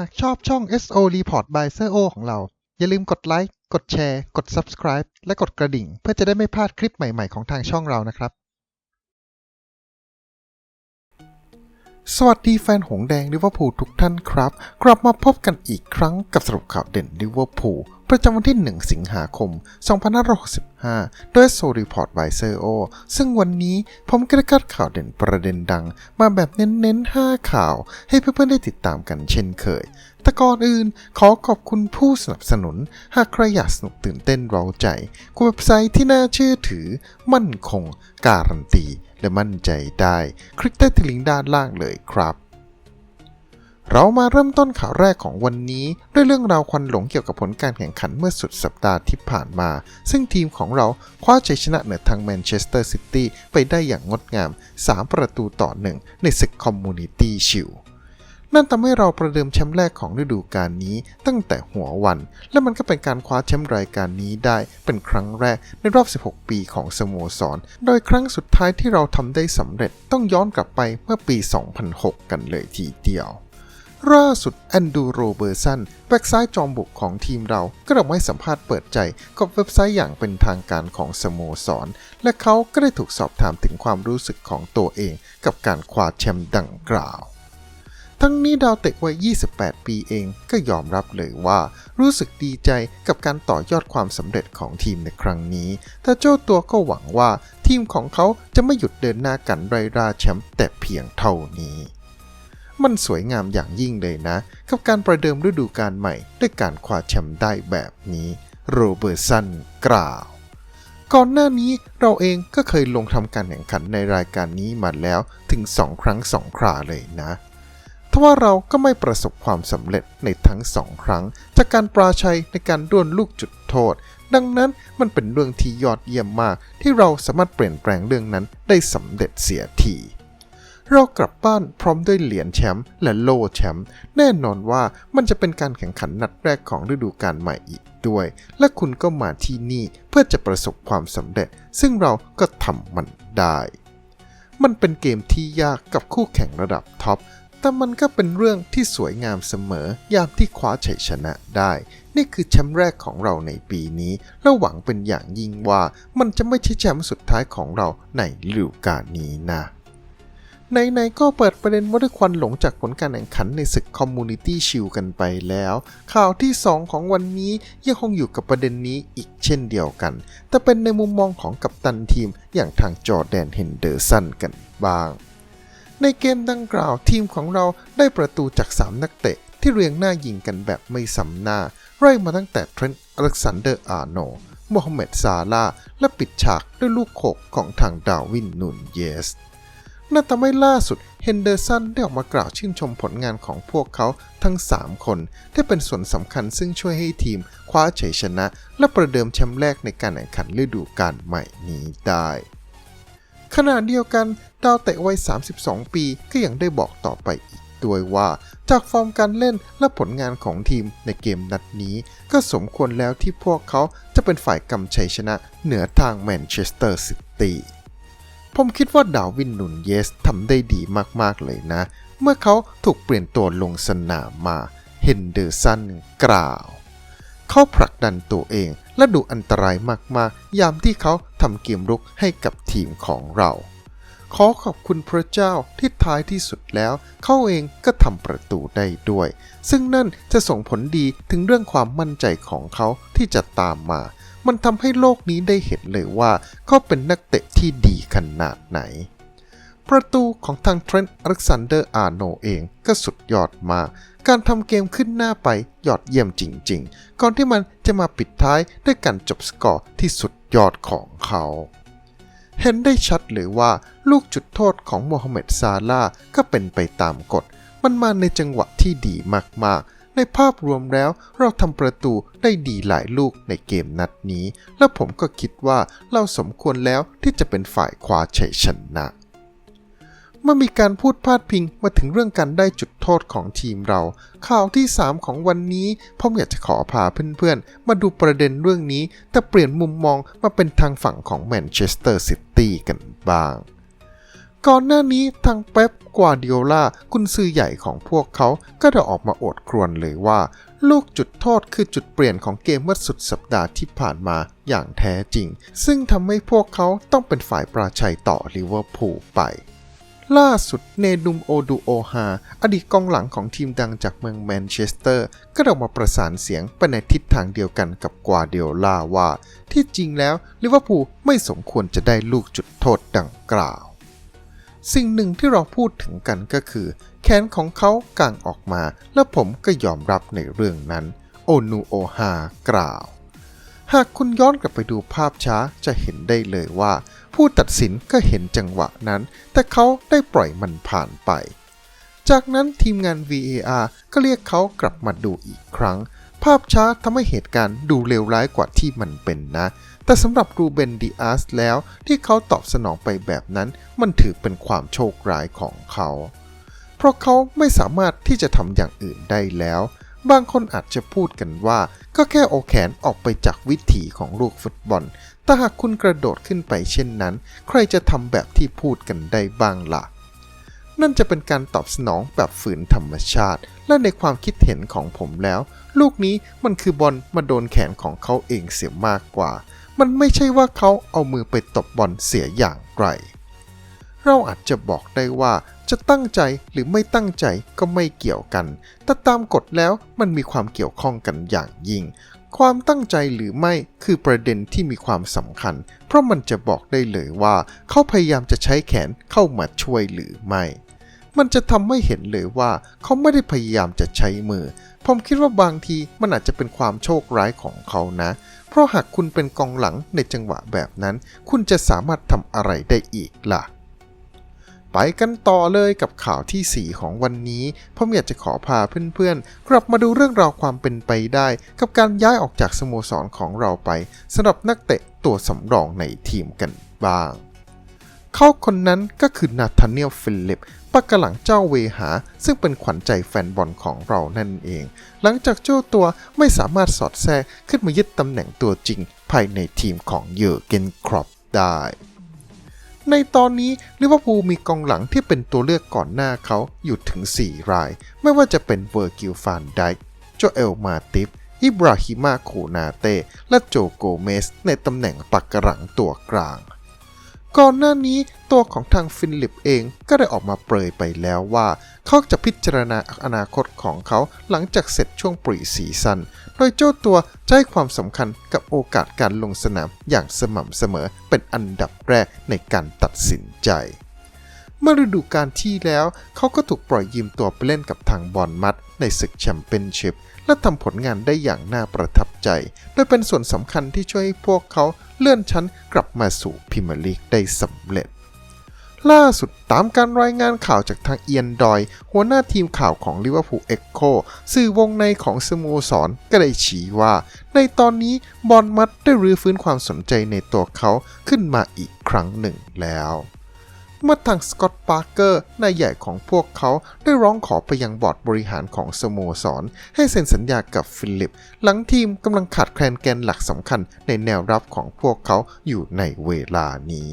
หากชอบช่อง SO Report by s e o ของเรา อย่าลืมกดไลค์ กดแชร์ กด Subscribe และกดกระดิ่ง เพื่อจะได้ไม่พลาดคลิปใหม่ ๆ ของทางช่องเรานะครับ สวัสดีแฟนหงแดงลิเวอร์พูลทุกท่านครับ กลับมาพบกันอีกครั้งกับสรุปข่าวเด่นลิเวอร์พูล ประจำวันที่ 1 สิงหาคม 2565 โดยโซรีพอร์ตไวเซอร์โอซึ่งวันนี้ผมก็ได้คัดข่าวเด่นประเด็นดัง มาแบบเน้นๆ 5 ข่าว ให้เพื่อนๆ ได้ติดตามกันเช่นเคย แต่ก่อนอื่นขอขอบคุณผู้สนับสนุน หากใครอยากสนุกตื่นเต้นเร้าใจกับเว็บไซต์ที่น่าเชื่อถือ มั่นคง การันตี และมั่นใจได้ คลิกได้ที่ลิงก์ด้านล่างเลยครับ เรามาเริ่มต้นข่าวแรกของวันนี้ด้วยเรื่องราวควันหลงเกี่ยวกับผลการแข่งขันเมื่อสุดสัปดาห์ที่ผ่านมา ซึ่งทีมของเราคว้าชัยชนะเหนือทางแมนเชสเตอร์ซิตี้ไปได้อย่างงดงาม 3 ประตูต่อหนึ่งในศึกคอมมูนิตี้ชิลนั่นทำให้เราประเดิมแชมป์แรกของฤดูกาลนี้ตั้งแต่หัววัน และมันก็เป็นการคว้าแชมป์รายการนี้ได้เป็นครั้งแรกในรอบ 16 ปีของสโมสร โดยครั้งสุดท้ายที่เราทำได้สำเร็จต้องย้อนกลับไปเมื่อปี 2006 กันเลยทีเดียว ล่าสุดแอนดูโรเบอร์สันแบ็กซ้ายจอมบุกของทีมเราก็ได้ให้สัมภาษณ์เปิดใจกับเว็บไซต์อย่างเป็นทางการของสโมสร และเขาก็ได้ถูกสอบถามถึงความรู้สึกของตัวเอง กับการคว้าแชมป์ดังกล่าว ทั้งนี้ดาวเตะวัย 28 ปีเองก็ยอมรับเลยว่า รู้สึกดีใจกับการต่อยอดความสำเร็จของทีมในครั้งนี้ แต่เจ้าตัวก็หวังว่าทีมของเขาจะไม่หยุดเดินหน้ากันไรราแชมป์แต่เพียงเท่านี้ มันสวยงามอย่างยิ่งเลยนะ กับการประเดิมฤดูกาลใหม่ ด้วยการคว้าแชมป์ได้แบบนี้โรเบอร์ตสันกล่าว ก่อนหน้านี้เราเองก็เคยลงทำการแข่งขันในรายการนี้มาแล้วถึง 2 ครั้ง 2 คราเลยนะทว่าเราก็ไม่ประสบความสำเร็จในทั้งสองครั้ง จากการปราชัยในการด้วนลูกจุดโทษ ดังนั้นมันเป็นเรื่องที่ยอดเยี่ยมมากที่เราสามารถเปลี่ยนแปลงเรื่องนั้นได้สำเร็จเสียที เรากลับบ้านพร้อมด้วยเหรียญแชมป์และโล่แชมป์แน่นอนว่ามันจะเป็นการแข่งขันนัดแรกของฤดูกาลใหม่อีกด้วย และคุณก็มาที่นี่เพื่อจะประสบความสำเร็จ ซึ่งเราก็ทำมันได้ มันเป็นเกมที่ยากกับคู่แข่งระดับท็อปแต่มันก็เป็นเรื่องที่สวยงามเสมอยามที่คว้าชัยชนะได้ นี่คือแชมป์แรกของเราในปีนี้ และหวังเป็นอย่างยิ่งว่ามันจะไม่ใช่แชมป์สุดท้ายของเราในฤดูกาลนี้นะ ในๆก็เปิดประเด็นว่าด้วยควันหลงจากผลการแข่งขันในศึกคอมมูนิตี้ชิลกันไปแล้ว ข่าวที่ 2 ของวันนี้ยังคงอยู่กับประเด็นนี้อีกเช่นเดียวกัน แต่เป็นในมุมมองของกัปตันทีมอย่างทางจอแดนเฮนเดอร์สันกันบ้าง ในเกมดังกล่าวทีมของเราได้ประตูจาก 3 นักเตะ ที่เรียงหน้ายิงกันแบบไม่ซ้ำหน้า ไล่มาตั้งแต่เทรนต์อเล็กซานเดอร์อาร์โนโมฮัมเหม็ดซาลาและปิดฉากด้วยลูกโขกของทางดาวินนูนเยส นั่นทำให้ล่าสุดเฮนเดอร์สันได้ออกมากล่าวชื่นชมผลงานของพวกเขาทั้ง 3 คนที่เป็นส่วนสำคัญซึ่งช่วยให้ทีมคว้าชัยชนะ และประเดิมแชมป์แรกในการแข่งขันฤดูกาลใหม่นี้ได้ ขณะเดียวกันดาวเตะวัย 32 ปีก็ยังได้บอกต่อไปอีกด้วยว่าจากฟอร์มการเล่นและผลงานของทีมในเกมนัดนี้ ก็สมควรแล้วที่พวกเขาจะเป็นฝ่ายกำชัยชนะเหนือทางแมนเชสเตอร์ซิตี้ ผมคิดว่าดาวินนุนเยสทำได้ดีมากๆเลยนะ เมื่อเขาถูกเปลี่ยนตัวลงสนามมาเฮนเดอร์สันกล่าว เขาผลักดันตัวเองและดูอันตรายมากๆ ยามที่เขาทำเกมรุกให้กับทีมของเรา ขอขอบคุณพระเจ้าที่ท้ายที่สุดแล้ว เขาเองก็ทำประตูได้ด้วย ซึ่งนั่นจะส่งผลดีถึงเรื่องความมั่นใจของเขาที่จะตามมา มันทำให้โลกนี้ได้เห็นเลยว่า เขาเป็นนักเตะที่ดีขนาดไหน ประตูของทางเทรนต์อเล็กซานเดอร์อาร์โนเองก็สุดยอดมากการทำเกมขึ้นหน้าไปยอดเยี่ยมจริง ๆ ก่อนที่มันจะมาปิดท้ายด้วยการจบสกอร์ที่สุดยอดของเขา เห็นได้ชัดเลยว่าลูกจุดโทษของโมฮัมเหม็ดซาลาก็เป็นไปตามกฎ มันมาในจังหวะที่ดีมากๆ ในภาพรวมแล้วเราทำประตูได้ดีหลายลูกในเกมนัดนี้ และผมก็คิดว่าเราสมควรแล้วที่จะเป็นฝ่ายคว้าชัยชนะ มื่อมีการพูดพาดพิงมาถึงเรื่องการได้จุดโทษของทีมเรา ข่าวที่ 3 ของวันนี้ผมอยากจะขอพาเพื่อนๆ มาดูประเด็นเรื่องนี้ แต่เปลี่ยนมุมมองมาเป็นทางฝั่งของแมนเชสเตอร์ซิตี้กันบ้าง ก่อนหน้านี้ทางเป๊ปกวาดิโอลากุนซือใหญ่ของพวกเขาก็ได้ออกมาโอดครวญเลยว่า ลูกจุดโทษคือจุดเปลี่ยนของเกมเมื่อสุดสัปดาห์ที่ผ่านมาอย่างแท้จริง ซึ่งทำให้พวกเขาต้องเป็นฝ่ายปราชัยต่อลิเวอร์พูลไป ล่าสุดเนดุมโอดูโอฮาอดีตกองหลังของทีมดังจากเมืองแมนเชสเตอร์ ก็ออกมาประสานเสียงไปในทิศทางเดียวกันกับกวาร์ดิโอลาว่า ที่จริงแล้วลิเวอร์พูลไม่สมควรจะได้ลูกจุดโทษดังกล่าว สิ่งหนึ่งที่เราพูดถึงกันก็คือ แขนของเขากางออกมา และผมก็ยอมรับในเรื่องนั้น โอนูโอฮากล่าว หากคุณย้อนกลับไปดูภาพช้าจะเห็นได้เลยว่า ผู้ตัดสินก็เห็นจังหวะนั้น แต่เขาได้ปล่อยมันผ่านไป จากนั้นทีมงาน VAR ก็เรียกเขากลับมาดูอีกครั้ง ภาพช้าทำให้เหตุการณ์ดูเลวร้ายกว่าที่มันเป็นนะ แต่สำหรับรูเบนดิอาสแล้วที่เขาตอบสนองไปแบบนั้น มันถือเป็นความโชคร้ายของเขา เพราะเขาไม่สามารถที่จะทำอย่างอื่นได้แล้ว บางคนอาจจะพูดกันว่า ก็แค่เอาแขนออกไปจากวิถีของลูกฟุตบอล แต่หากคุณกระโดดขึ้นไปเช่นนั้น ใครจะทำแบบที่พูดกันได้บ้างล่ะ นั่นจะเป็นการตอบสนองแบบฝืนธรรมชาติ และในความคิดเห็นของผมแล้ว ลูกนี้มันคือบอลมาโดนแขนของเขาเองเสียมากกว่า มันไม่ใช่ว่าเขาเอามือไปตบบอลเสียอย่างไรเราอาจจะบอกได้ว่า จะตั้งใจหรือไม่ตั้งใจก็ไม่เกี่ยวกัน แต่ตามกฎแล้วมันมีความเกี่ยวข้องกันอย่างยิ่ง ความตั้งใจหรือไม่คือประเด็นที่มีความสำคัญ เพราะมันจะบอกได้เลยว่า เขาพยายามจะใช้แขนเข้ามาช่วยหรือไม่ มันจะทำให้เห็นเลยว่า เขาไม่ได้พยายามจะใช้มือ ผมคิดว่าบางทีมันอาจจะเป็นความโชคร้ายของเขานะ เพราะหากคุณเป็นกองหลังในจังหวะแบบนั้น คุณจะสามารถทำอะไรได้อีกล่ะ ไปกันต่อเลยกับข่าวที่ 4 ของวันนี้ผมอยากจะขอพาเพื่อนๆ กลับมาดูเรื่องราวความเป็นไปได้ กับการย้ายออกจากสโมสรของเราไปสำหรับนักเตะตัวสำรองในทีมกันบ้าง เขาคนนั้นก็คือนาธาเนียลฟิลิปปักกะหลังเจ้าเวหา ซึ่งเป็นขวัญใจแฟนบอลของเรานั่นเอง หลังจากเจ้าตัวไม่สามารถสอดแทรกขึ้นมายึดตำแหน่งตัวจริง ภายในทีมของเยอร์เกนครอปได้ ในตอนนี้ลิเวอร์พูลมีกองหลังที่เป็นตัวเลือกก่อนหน้าเขาอยู่ถึง 4 ราย ไม่ว่าจะเป็นเวอร์กิลฟานไดค์โจเอลมาติฟอิบราฮิมาโคนาเต และโจโกเมส ในตำแหน่งปักกระหลังตัวกลาง ก่อนหน้านี้ตัวของทางฟิลิปเองก็ได้ออกมาเปรยไปแล้วว่า เขาจะพิจารณาอนาคตของเขาหลังจากเสร็จช่วงปรีซีซันโดยเจ้าตัวจะให้ความสำคัญกับโอกาสการลงสนามอย่างสม่ำเสมอเป็นอันดับแรกในการตัดสินใจ เมื่อฤดูกาลที่แล้ว เขาก็ถูกปล่อยยืมตัวไปเล่นกับทางบอลมัดในศึกแชมเปี้ยนชิพ และทำผลงานได้อย่างน่าประทับใจโดยเป็นส่วนสำคัญที่ช่วยให้พวกเขาเลื่อนชั้นกลับมาสู่พรีเมียร์ลีกได้สำเร็จ ล่าสุดตามการรายงานข่าวจากทางเอียนดอย หัวหน้าทีมข่าวของลิเวอร์พูลเอ็กโคสื่อวงในของสโมสรก็ได้ชี้ว่า ในตอนนี้บอลมัดได้รื้อฟื้นความสนใจในตัวเขาขึ้นมาอีกครั้งหนึ่งแล้ว เมื่อทางสกอตต์ปาร์เกอร์นายใหญ่ของพวกเขาได้ร้องขอไปยังบอร์ดบริหารของสโมสร ให้เซ็นสัญญากับฟิลิป หลังทีมกำลังขาดแคลนแกนหลักสำคัญในแนวรับของพวกเขาอยู่ในเวลานี้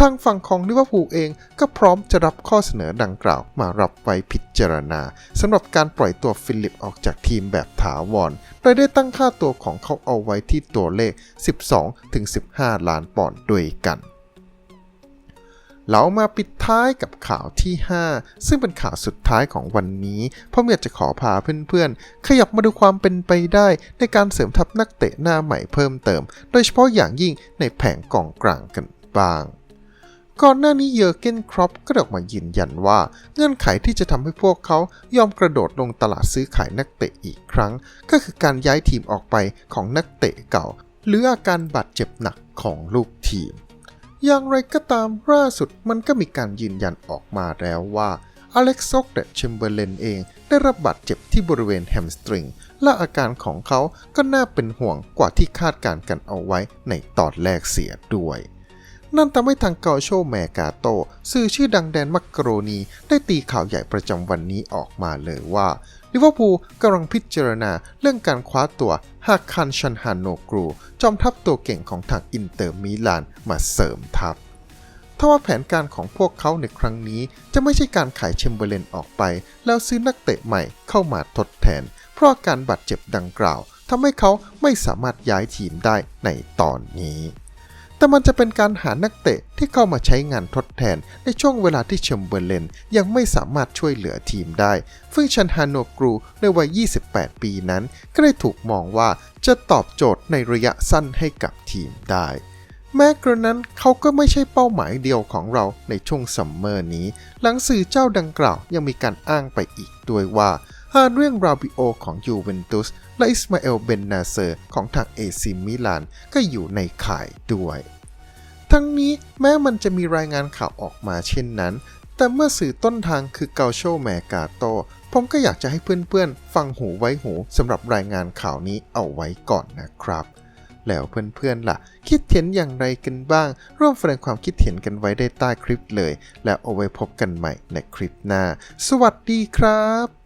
ทางฝั่งของลิเวอร์พูลเองก็พร้อมจะรับข้อเสนอดังกล่าวมารับไว้พิจารณาสำหรับการปล่อยตัวฟิลิปออกจากทีมแบบถาวร โดยได้ตั้งค่าตัวของเขาเอาไว้ที่ตัวเลข 12-15 ล้านปอนด์ด้วยกัน เรามาปิดท้ายกับข่าวที่ 5 ซึ่งเป็นข่าวสุดท้ายของวันนี้ผมอยากจะขอพาเพื่อนๆ ขยับมาดูความเป็นไปได้ในการเสริมทัพนักเตะหน้าใหม่เพิ่มเติม โดยเฉพาะอย่างยิ่งในแผงกองกลางกันบ้าง ก่อนหน้านี้เยอร์เกนครอปก็ออกมายืนยันว่า เงื่อนไขที่จะทำให้พวกเขายอมกระโดดลงตลาดซื้อขายนักเตะอีกครั้ง ก็คือการย้ายทีมออกไปของนักเตะเก่า หรืออาการบาดเจ็บหนักของลูกทีม อย่างไรก็ตามล่าสุดมันก็มีการยืนยันออกมาแล้วว่าอเล็กซ์ซอกเดชเชมเบอร์เลนเองได้รับบาดเจ็บที่บริเวณแฮมสตริงและอาการของเขาก็น่าเป็นห่วงกว่าที่คาดการกันเอาไว้ในตอนแรกเสียด้วย นั่นทำให้ทางเกาโชแมกาโต สื่อชื่อดังแดนมักกโรนีได้ตีข่าวใหญ่ประจำวันนี้ออกมาเลยว่า ลิเวอร์พูลกำลังพิจารณาเรื่องการคว้าตัวฮาคันชันฮานโนกรู จอมทัพตัวเก่งของทางอินเตอร์มิลานมาเสริมทัพทว่าแผนการของพวกเขาในครั้งนี้ จะไม่ใช่การขายเชมเบอร์เลนออกไป แล้วซื้อนักเตะใหม่เข้ามาทดแทน เพราะการบาดเจ็บดังกล่าวทำให้เขาไม่สามารถย้ายทีมได้ในตอนนี้ แต่มันจะเป็นการหานักเตะที่เข้ามาใช้งานทดแทนในช่วงเวลาที่เชมเบอร์เลนยังไม่สามารถช่วยเหลือทีมได้ ซึ่งชันฮานโนกรูในวัย 28 ปีนั้น ก็ได้ถูกมองว่าจะตอบโจทย์ในระยะสั้นให้กับทีมได้ แม้กระนั้นเขาก็ไม่ใช่เป้าหมายเดียวของเราในช่วงซัมเมอร์นี้ หลังสื่อเจ้าดังกล่าวยังมีการอ้างไปอีกด้วยว่า หากเรื่องราบิโอของยูเวนตุสและอิสมาเอลเบนนาเซอร์ของทางเอซิมิลานก็อยู่ในข่ายด้วย ทั้งนี้แม้มันจะมีรายงานข่าวออกมาเช่นนั้น แต่เมื่อสื่อต้นทางคือเกาโชแมกาโต ผมก็อยากจะให้เพื่อนๆ ฟังหูไว้หูสำหรับรายงานข่าวนี้เอาไว้ก่อนนะครับแล้วเพื่อนๆล่ะ คิดเห็นอย่างไรกันบ้าง ร่วมแสดงความคิดเห็นกันไว้ได้ใต้คลิปเลย แล้วเอาไว้พบกันใหม่ในคลิปหน้า สวัสดีครับ